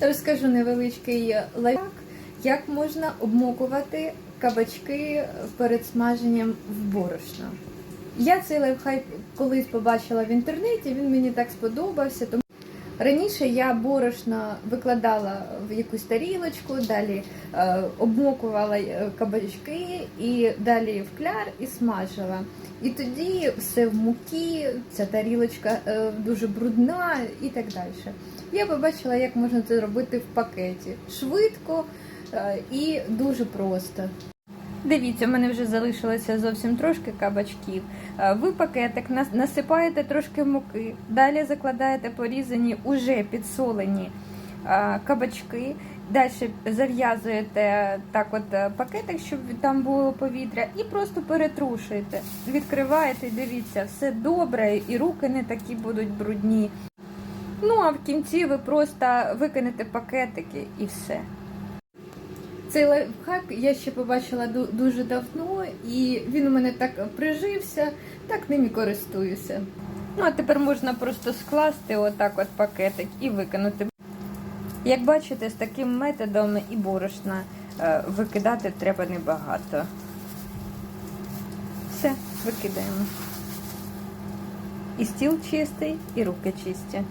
Розкажу невеличкий лайфхак, як можна обмокувати кабачки перед смаженням в борошно. Я цей лайфхак колись побачила в інтернеті, він мені так сподобався. Тому раніше я борошно викладала в якусь тарілочку, далі е, обмокувала е, кабачки і далі в кляр і смажила. І тоді все в муки, ця тарілочка е, дуже брудна і так далі. Я побачила, як можна це робити в пакеті. Швидко і дуже просто. Дивіться, в мене вже залишилося зовсім трошки кабачків. Е, Ви пакетик насипаєте трошки муки, далі закладаєте порізані уже підсолені е, кабачки. Далі зав'язуєте так от е, пакетик, щоб там було повітря, і просто перетрушуєте. Відкриваєте, дивіться, все добре, і руки не такі будуть брудні. Ну а в кінці ви просто викинете пакетики і все. Цей лайфхак я ще побачила дуже давно, і він у мене так прижився, так ним і користуюся. Ну а тепер можна просто скласти отак от пакетик і викинути. Як бачите, з таким методом і борошна е, викидати треба небагато. Все, викидаємо. І стіл чистий, і руки чисті.